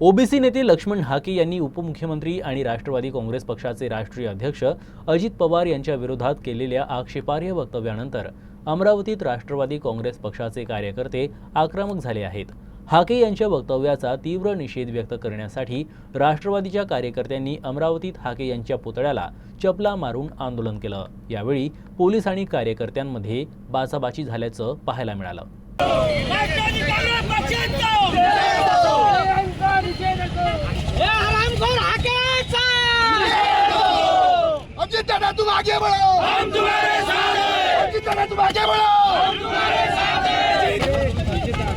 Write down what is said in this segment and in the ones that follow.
OBC नेते लक्ष्मण हाके यांनी उपमुख्यमंत्री आणि राष्ट्रवादी काँग्रेस पक्षाचे राष्ट्रीय अध्यक्ष अजित पवार यांच्या विरोधात केलेल्या आक्षेपार्ह वक्तव्यानंतर अमरावतीत राष्ट्रवादी काँग्रेस पक्षाचे कार्यकर्ते आक्रमक झाले आहेत. हाके यांच्या वक्तव्याचा तीव्र निषेध व्यक्त करण्यासाठी राष्ट्रवादीच्या कार्यकर्त्यांनी अमरावतीत हाके यांच्या पुतळ्याला चपला मारून आंदोलन केलं. यावेळी पोलीस आणि कार्यकर्त्यांमध्ये बाचाबाची झाल्याचं पाहायला मिळालं राष्ट्रवादी काँग्रेस पक्षाचा हे हरामखोर हाकेचा अजित दादा तुम आगे बढ़ो हम तुम्हारे साथ हैं। दादा तुम आगे बढ़ो हम तुम्हारे साथ हैं!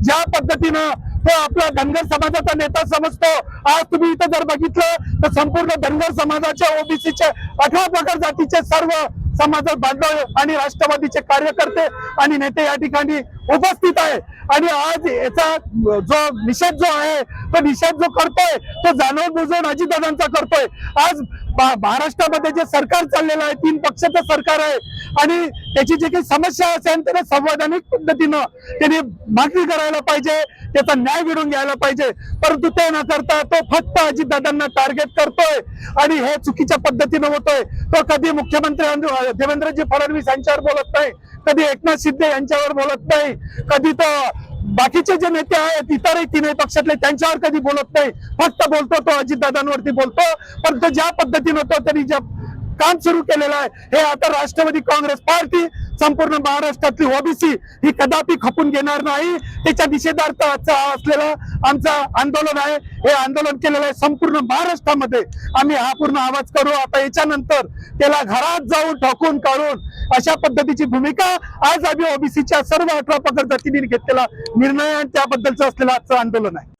ज्या पद्धतीनं तो आपला धनगर समाजाचा नेता समजतो आज तुम्ही इथं जर बघितलं तर संपूर्ण धनगर समाजाच्या ओबीसीचे अठरा प्रकार जातीचे सर्व समाज बांधव आणि राष्ट्रवादीचे कार्यकर्ते आणि नेते या ठिकाणी उपस्थित आहे. आणि आज याचा जो निषेध जो आहे तो निषेध जो करतोय तो जाणून बुजून अजितदादांचा करतोय. आज महाराष्ट्रामध्ये जे सरकार चाललेलं आहे तीन पक्षाचं सरकार आहे आणि त्याची जी काही समस्या असेल त्याने संवैधानिक पद्धतीनं त्यांनी मागणी करायला पाहिजे त्याचा न्याय मिळून घ्यायला पाहिजे. परंतु ते न करता तो फक्त अजितदादांना टार्गेट करतोय आणि हे चुकीच्या पद्धतीनं होतोय. तो कधी मुख्यमंत्री देवेंद्रजी फडणवीस यांच्यावर बोलत नाही कधी एकनाथ शिंदे यांच्यावर बोलत नाही कधी तर बाकीचे जे नेते आहेत इतरही तिन्ही पक्षातले त्यांच्यावर कधी बोलत नाही. फक्त बोलतो तो अजितदादांवरती बोलतो. पण तो ज्या पद्धतीनं तो त्यांनी ज्या काम सुरू केलेलं आहे. हे आता राष्ट्रवादी काँग्रेस पार्टी संपूर्ण महाराष्ट्रातली ओबीसी ही कदापि खपून घेणार नाही. त्याच्या निषेधार्थ असलेलं आमचं असलेला आंदोलन आहे. हे आंदोलन केलेलं आहे संपूर्ण महाराष्ट्रामध्ये. आम्ही हा पूर्ण आवाज करू. आता याच्यानंतर त्याला घरात जाऊन ठोकून काढून अशा पद्धतीची भूमिका आज आम्ही ओबीसीच्या सर्व अठरा पगड जातींनी घेतलेला निर्णय आणि त्याबद्दलचं असलेलं आजचं आंदोलन आहे.